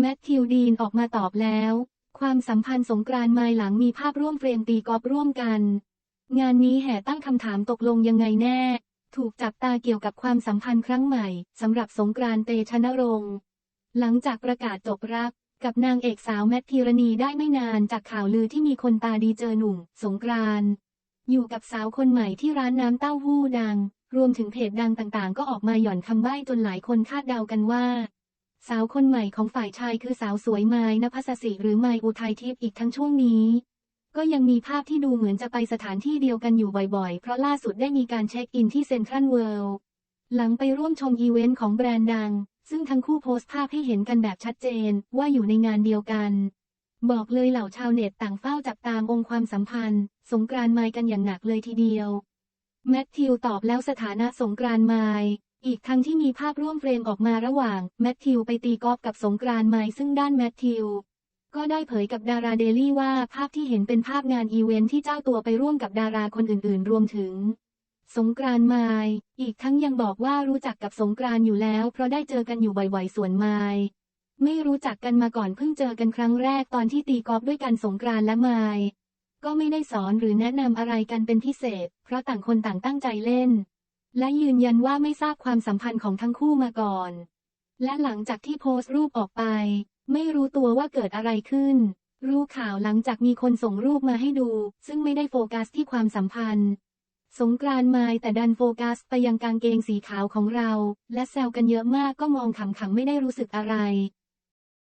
แมทธิวดีนออกมาตอบแล้ว ความสัมพันธ์สงกรานต์มาหลังมีภาพร่วมเฟรมตีกอล์ฟร่วมกัน งานนี้แห่ตั้งคำถามตกลงยังไงแน่ ถูกจับตาเกี่ยวกับความสัมพันธ์ครั้งใหม่สำหรับสงกรานต์เตชะนรงค์หลังจากประกาศจบรักกับนางเอกสาวแมทพิรณีได้ไม่นานจากข่าวลือที่มีคนตาดีเจอหนุ่ม สงกรานต์อยู่กับสาวคนใหม่ที่ร้านน้ำเต้าหู้ดัง รวมถึงเพจดังต่างๆ ก็ออกมาหย่อนคำใบ้จนหลายคนคาดเดากันว่า สาวคนใหม่ของฝ่ายชายคือสาวสวยไม้นภัสสิหรือไมอุทัยทิพย์อีกทั้งช่วงนี้ ก็ยังมีภาพที่ดูเหมือนจะไปสถานที่เดียวกันอยู่บ่อยๆ เพราะล่าสุดได้มีการเช็คอินที่เซ็นทรัลเวิลด์หลังไปร่วมชมอีเวนต์ของแบรนด์ดัง ซึ่งทั้งคู่โพสต์ภาพให้เห็นกันแบบชัดเจนว่าอยู่ในงานเดียวกัน บอกเลยเหล่าชาวเน็ตต่างเฝ้าจับตามองความสัมพันธ์ สงกรานต์ไมค์กันอย่างหนักเลยทีเดียวแมทธิวตอบแล้วสถานะสงกรานต์ไมค์ อีกทั้งที่มีภาพร่วมเฟรมออกมาระหว่าง แมทธิวไปตีกอล์ฟกับสงกรานต์ไมค์ซึ่งด้านแมทธิว ก็ได้เผยกับดาราเดลี่ว่าภาพที่เห็นเป็นภาพงานอีเวนท์ที่เจ้าตัวไปร่วมกับดาราคนอื่นๆ รวมถึง สงกรานต์ไมล์อีกทั้งยังบอกว่ารู้จักกับสงกรานต์อยู่แล้ว เพราะได้เจอกันอยู่บ่อยๆ ส่วนไมล์ไม่รู้จักกันมาก่อนเพิ่งเจอกันครั้งแรกตอนที่ตีกอล์ฟด้วยกันสงกรานต์และไมล์ก็ไม่ได้สอนหรือแนะนำอะไรกันเป็นพิเศษ เพราะต่างคนต่างตั้งใจเล่น และยืนยันว่าไม่ทราบความสัมพันธ์ของทั้งคู่มาก่อน และหลังจากที่โพสต์รูปออกไป ไม่รู้ตัวว่าเกิดอะไรขึ้น รู้ข่าวหลังจากมีคนส่งรูปมาให้ดู ซึ่งไม่ได้โฟกัสที่ความสัมพันธ์ สงกรานต์ไมล์แต่ดันโฟกัสไปยังกางเกงสีขาวของเรา และแซวกันเยอะมากก็มองขำๆไม่ได้รู้สึกอะไร